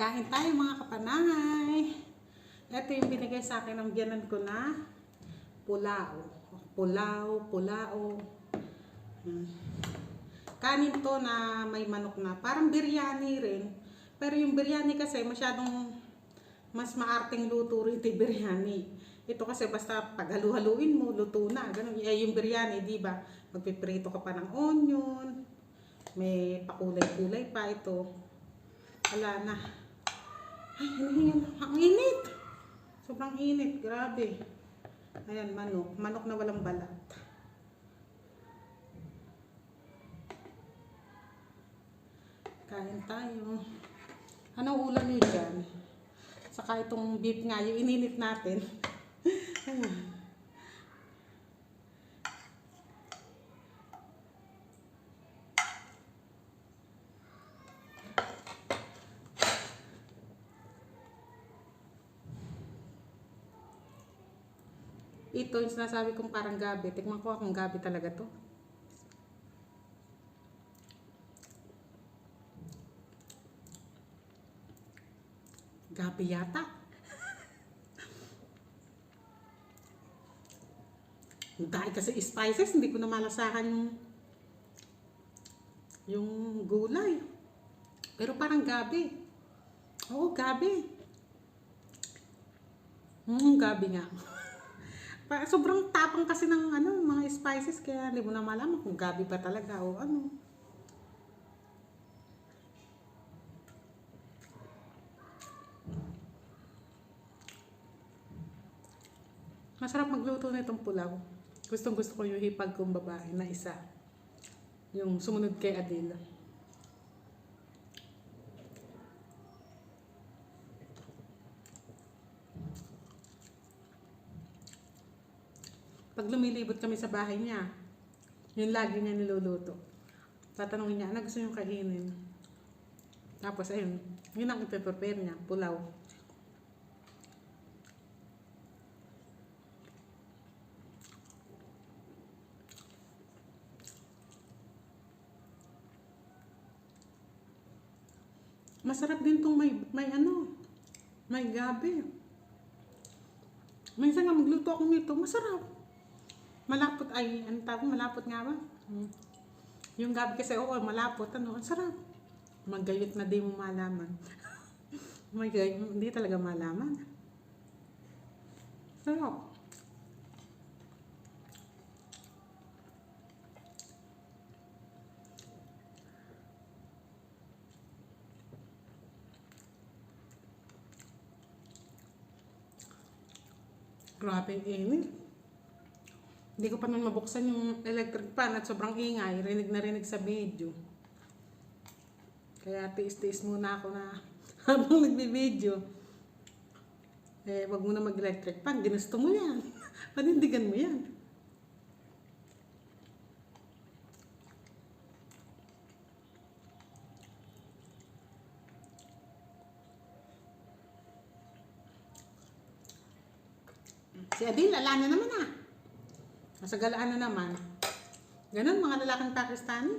Kain tayo mga kapanay. Ito yung binigay sa akin ng biyanan ko na pulao. Pulao, pulao. Hmm. Kanin to na may manok na. Parang biryani rin. Pero yung biryani kasi masyadong mas maarting luto rin ito biryani. Ito kasi basta paghalu-haluin mo, luto na. Ganun. Eh, yung biryani, di ba? Magpiprito ka pa ng onion. May pakulay-kulay pa ito. Wala na. Ang init. Sobrang init. Grabe. Ayan, manok. Manok na walang balat. Kain tayo. Anong ulam nyo dyan? Saka itong beef nga, yung ininit natin. Ayan. Ito yung sinasabi kong parang gabi. Tikman ko kung gabi talaga to. Gabi yata. Dahil kasi spices, hindi ko na malasahan yung yung gulay. Pero parang gabi. Oo, gabi. Hmm, gabi nga. Sobrang tapang kasi ng ano, mga spices kaya hindi mo na malaman kung gabi pa talaga o ano. Masarap magluto na itong pulaw. Gustong gusto ko yung hipag kong babae na isa. Yung sumunod kay Adela. Pag lumilibot kami sa bahay niya, yun lagi niya niluluto. Tatanungin niya, ano gusto niyong kainin? Tapos ayun, yun ang ipe-prepare niya, pulaw. Masarap din tong may, may ano, may gabi. Minsan nga magluto ako nito, masarap. Malapot ay, ano tawag, malapot nga ba? Hmm. Yung gabi kasi, oo, malapot, ano, ang sarap. Magayot na di mo malaman. Magayot, hindi talaga malaman. Sarap. Grabe init. Hindi ko pa naman mabuksan yung electric fan at sobrang ingay. Rinig na rinig sa video. Kaya tiis-tiis muna ako na habang nagbibideo. Eh, wag mo na mag-electric fan. Ginusto mo yan. Panindigan mo yan. Si Adil, ala na naman ah. Nasa galaan na naman. Ganun, mga lalaking Pakistani.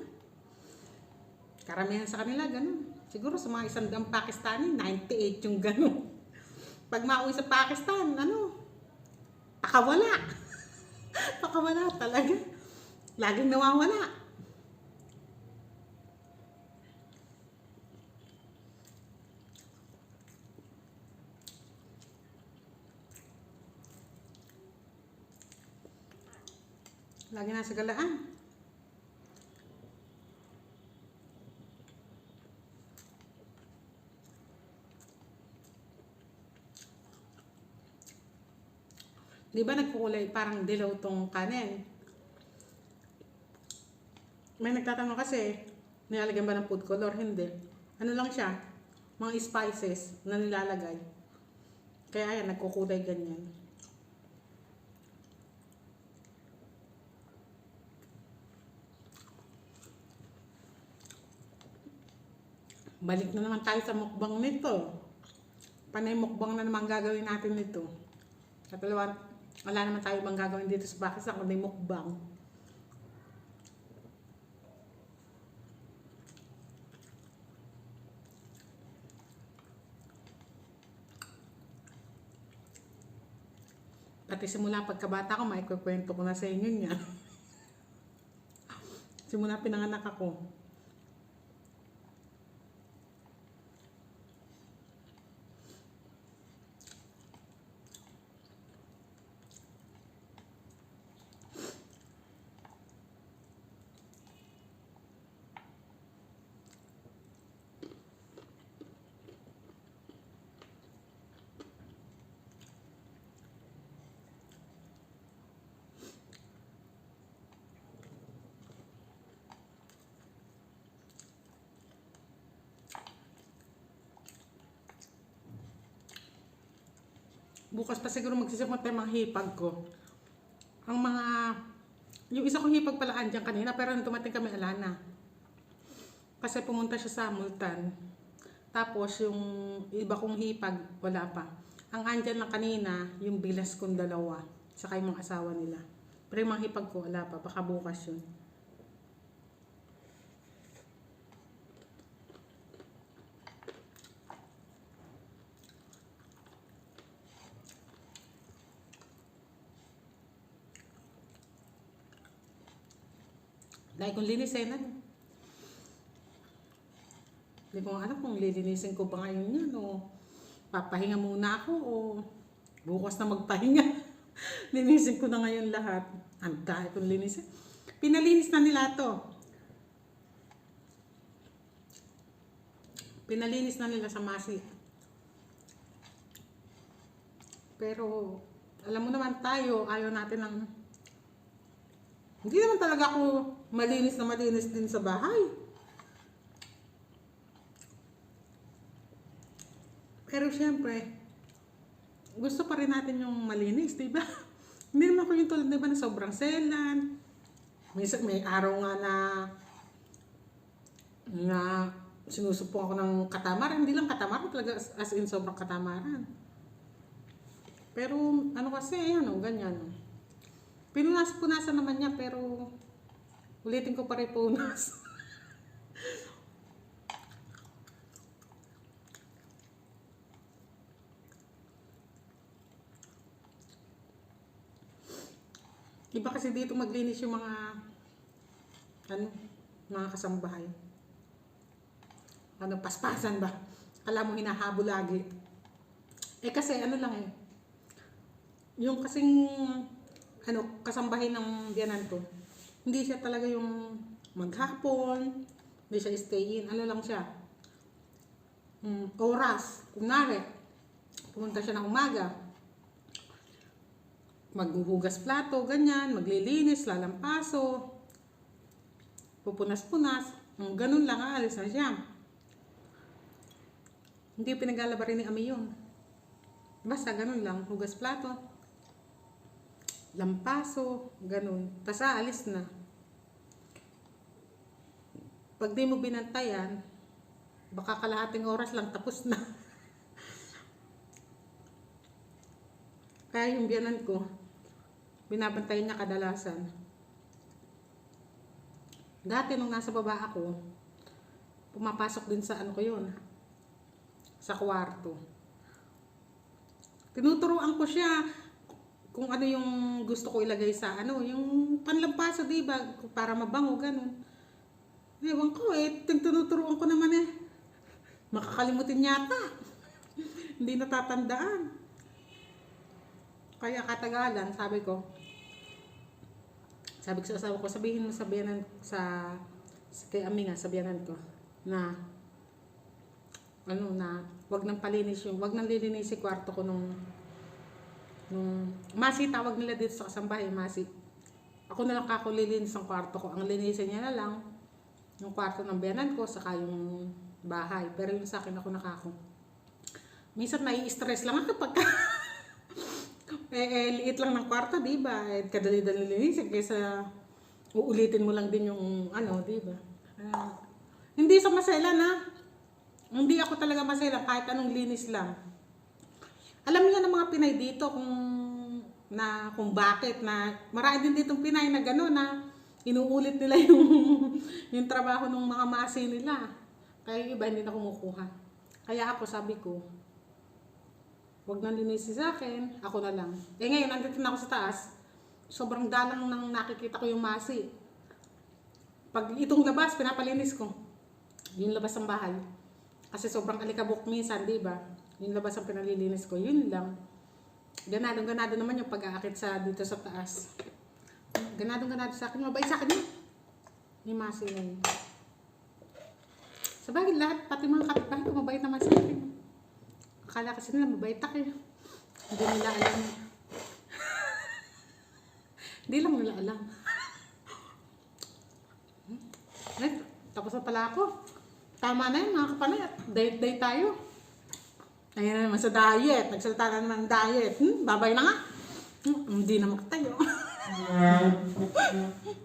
Karamihan sa kanila, ganun. Siguro sa mga isang daang Pakistani, 98 yung ganun. Pag mauwi sa Pakistan, ano, pakawala. pakawala talaga. Laging nawawala. Lagi nasa galaan. Di ba nagkukulay parang dilaw tong kanin? May nagtatanong kasi, nilalagyan ba ng food color? Hindi. Ano lang siya? Mga spices na nilalagay. Kaya yan, nagkukulay ganyan. Balik na naman tayo sa mukbang nito. Panay mukbang na naman gagawin natin nito. Katalawa, wala naman tayo bang gagawin dito sa bakit sa kundi mukbang. Pati simula pagkabata ko, maikukwento ko na sa inyo niya. simula pinanganak ako. Bukas pa siguro magsisimot tayo mga hipag ko. Ang mga... Yung isa kong hipag pala andyan kanina, pero nung tumating kami alana. Kasi pumunta siya sa Multan. Tapos yung iba kong hipag, wala pa. Ang andyan lang kanina, yung bilas kong dalawa. Saka yung mga asawa nila. Pero yung mga hipag ko, wala pa. Baka bukas yun. Dahil kung linisin, Hindi ko alam kung lilinisin ko ba ngayon yan o papahinga muna ako o bukas na magpahinga. linisin ko na ngayon lahat. Ang dahil kong linisin. Pinalinis na nila to. Pinalinis na nila sa masi. Pero, alam mo naman tayo, ayaw natin ng... Hindi naman talaga ako malinis na malinis din sa bahay. Pero syempre, gusto pa rin natin yung malinis, di ba? Hindi naman ako yung tulad, di ba, na sobrang selan. May, may araw nga na na sinusupong ako ng katamaran. Hindi lang katamaran talaga as, in sobrang katamaran. Pero ano kasi, ano, ganyan. Pinunas-punasan naman niya pero ulitin ko pa rin punas. Iba kasi dito maglinis yung mga ano, mga kasambahay. Ano, paspasan ba? Alam mo, hinahabol lagi. Eh kasi ano lang eh. Yung kasing ano, kasambahay ng biyanan ko. Hindi siya talaga yung maghapon, hindi siya stay in. Ano lang siya? Mm, oras. Kunwari, pumunta siya ng umaga, maghuhugas plato, ganyan, maglilinis, lalampaso, pupunas-punas, mm, ganun lang, aalis na siya. Hindi pinaglalaba rin ni Ami yun. Basta ganun lang, hugas plato, lampaso, ganun. Tapos aalis na. Pag di mo binantayan, baka kalahating oras lang tapos na. Kaya yung biyanan ko, binabantayan niya kadalasan. Dati nung nasa baba ako, pumapasok din sa ano ko yun, sa kwarto. Tinuturuan ko siya kung ano yung gusto ko ilagay sa ano, yung panlampaso, di ba? Para mabango, ganun. Ewan ko eh, tinuturuan ko naman eh. Makakalimutin yata. Hindi natatandaan. Kaya katagalan, sabi ko, sabi ko sa asawa ko, sabihin mo sa biyanan, sa, sa kay Ami nga, sa biyanan ko, na, ano na, wag nang palinis yung, wag nang lilinis si kwarto ko nung, nung, masi tawag nila dito sa kasambahay, masi. Ako na lang kako lilinis ang kwarto ko. Ang linisin niya na lang, yung kwarto ng biyanan ko, saka yung bahay. Pero yung sa akin ako nakako. Minsan nai-stress lang ako pagka eh, eh, liit lang ng kwarto, di ba? Eh, kadali-dali linisin kaysa uulitin mo lang din yung ano, di ba? Ah, hindi sa masela na. Hindi ako talaga masela kahit anong linis lang. Alam niyo ng mga Pinay dito kung na kung bakit na marami din ditong Pinay na gano'n na inuulit nila yung yung trabaho ng mga masi nila. Kaya iba hindi na kumukuha. Kaya ako sabi ko, Huwag nang linisin sa akin, ako na lang. Eh ngayon, nandito na ako sa taas. Sobrang dalang nang nakikita ko yung masi. Pag itong labas, pinapalinis ko. Yung labas ng bahay. Kasi sobrang alikabok minsan, di ba? Yung labas ang pinalilinis ko, yun lang. Ganadong ganado naman yung pag-aakit sa dito sa taas. Ganadong ganado sa akin. Mabait sa akin yun. Ni Masi yun. Sa bagay lahat, pati mga kapitbahay ko, mabait naman sa akin. Akala kasi nila mabait ako eh. Hindi nila alam. Hindi lang nila alam. Hmm? Eh, tapos na pala ako. Tama na yun mga kapanayat. Diet-diet tayo. Ayan na naman sa diet. Nagsalita na naman diet. Hmm, babay na nga. Hmm, hindi na makatayo.